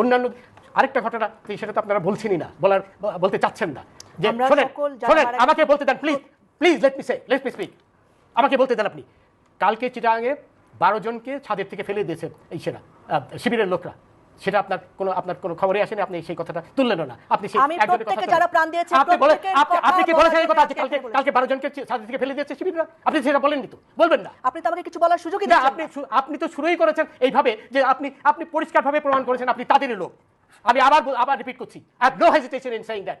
অন্যান্য আরেকটা ঘটনা সেটা তো আপনারা বলছেনই না বলার বলতে চাচ্ছেন না। যে শোনেন শোনেন আমাকে বলতে দেন please please let me say let me speak আমাকে বলতে দেন আপনি। কালকে চিটাঙে বারো জনকে ছাদের থেকে ফেলে দিয়েছেন এই সেনা শিবিরের লোকরা। সেটা আপনার কোনো আপনার কোনো খবরে আসেনি আপনি সেই কথাটা তুললেন না। আপনি সেই একজনের কথা যারা প্রাণ দিয়েছে, আপনি বলে আপনি কি বলেছেন এই কথা? কালকে কালকে বারো জনকে ছাদের থেকে ফেলে দিয়েছে শিবিররা? আপনি সেটা বলেননি তো? বলবেন না। আপনি তো আমাকে কিছু বলার সুযোগই না আপনি আপনি তো শুরুই করেছেন এইভাবে যে আপনি আপনি পরিষ্কারভাবে প্রমাণ করেছেন আপনি তাদেরই লোক। আমি আবার আবার রিপিট করছি। I have no hesitation in saying that